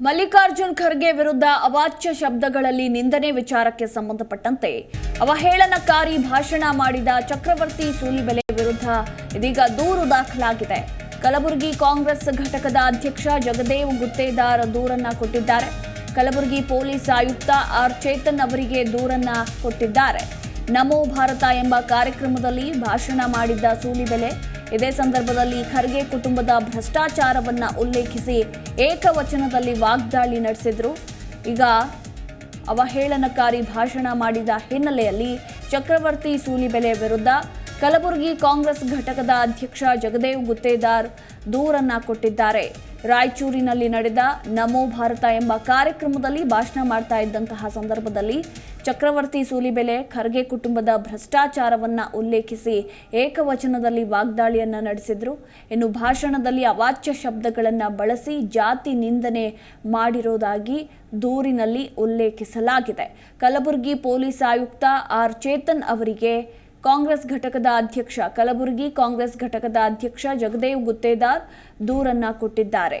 ಮಲ್ಲಿಕಾರ್ಜುನ್ ಖರ್ಗೆ ವಿರುದ್ಧ ಅವಾಚ್ಯ ಶಬ್ದಗಳಲ್ಲಿ ನಿಂದನೆ ವಿಚಾರಕ್ಕೆ ಸಂಬಂಧಪಟ್ಟಂತೆ ಅವಹೇಳನಕಾರಿ ಭಾಷಣ ಮಾಡಿದ ಚಕ್ರವರ್ತಿ ಸೂಲಿಬೆಲೆ ವಿರುದ್ಧ ಇದೀಗ ದೂರು ದಾಖಲಾಗಿದೆ. ಕಲಬುರಗಿ ಕಾಂಗ್ರೆಸ್ ಘಟಕದ ಅಧ್ಯಕ್ಷ ಜಗದೇವ್ ಗುತ್ತೇದಾರ್ ದೂರನ್ನ ಕೊಟ್ಟಿದ್ದಾರೆ. ಕಲಬುರಗಿ ಪೊಲೀಸ್ ಆಯುಕ್ತ ಆರ್ ಚೇತನ್ ಅವರಿಗೆ ದೂರನ್ನ ಕೊಟ್ಟಿದ್ದಾರೆ. ನಮೋ ಭಾರತ ಎಂಬ ಕಾರ್ಯಕ್ರಮದಲ್ಲಿ ಭಾಷಣ ಮಾಡಿದ್ದ ಸೂಲಿಬೆಲೆ ಇದೇ ಸಂದರ್ಭದಲ್ಲಿ ಖರ್ಗೆ ಕುಟುಂಬದ ಭ್ರಷ್ಟಾಚಾರವನ್ನ ಉಲ್ಲೇಖಿಸಿ ಏಕವಚನದಲ್ಲಿ ವಾಗ್ದಾಳಿ ನಡೆಸಿದ್ರು. ಈಗ ಅವಹೇಳನಕಾರಿ ಭಾಷಣ ಮಾಡಿದ ಹಿನ್ನೆಲೆಯಲ್ಲಿ ಚಕ್ರವರ್ತಿ ಸೂಲಿಬೆಲೆ ವಿರುದ್ಧ ಕಲಬುರಗಿ ಕಾಂಗ್ರೆಸ್ ಘಟಕದ ಅಧ್ಯಕ್ಷ ಜಗದೇವ್ ಗುತ್ತೇದಾರ್ ದೂರನ್ನ ಕೊಟ್ಟಿದ್ದಾರೆ. ರಾಯಚೂರಿನಲ್ಲಿ ನಡೆದ ನಮೋ ಭಾರತ ಎಂಬ ಕಾರ್ಯಕ್ರಮದಲ್ಲಿ ಭಾಷಣ ಮಾಡ್ತಾ ಇದ್ದಂತಹ ಸಂದರ್ಭದಲ್ಲಿ ಚಕ್ರವರ್ತಿ ಸೂಲಿಬೆಲೆ ಖರ್ಗೆ ಕುಟುಂಬದ ಭ್ರಷ್ಟಾಚಾರವನ್ನ ಉಲ್ಲೇಖಿಸಿ ಏಕವಚನದಲ್ಲಿ ವಾಗ್ದಾಳಿಯನ್ನ ನಡೆಸಿದ್ರು. ಇನ್ನು ಭಾಷಣದಲ್ಲಿ ಅವಾಚ್ಯ ಶಬ್ದಗಳನ್ನು ಬಳಸಿ ಜಾತಿ ನಿಂದನೆ ಮಾಡಿರೋದಾಗಿ ದೂರಿನಲ್ಲಿ ಉಲ್ಲೇಖಿಸಲಾಗಿದೆ. ಕಲಬುರಗಿ ಪೊಲೀಸ್ ಆಯುಕ್ತ ಆರ್. ಚೇತನ್ ಅವರಿಗೆ ಕಾಂಗ್ರೆಸ್ ಘಟಕದ ಅಧ್ಯಕ್ಷ ಕಲಬುರಗಿ ಕಾಂಗ್ರೆಸ್ ಘಟಕದ ಅಧ್ಯಕ್ಷ ಜಗದೇವ್ ಗುತ್ತೇದಾರ್ ದೂರನ್ನ ಕೊಟ್ಟಿದ್ದಾರೆ.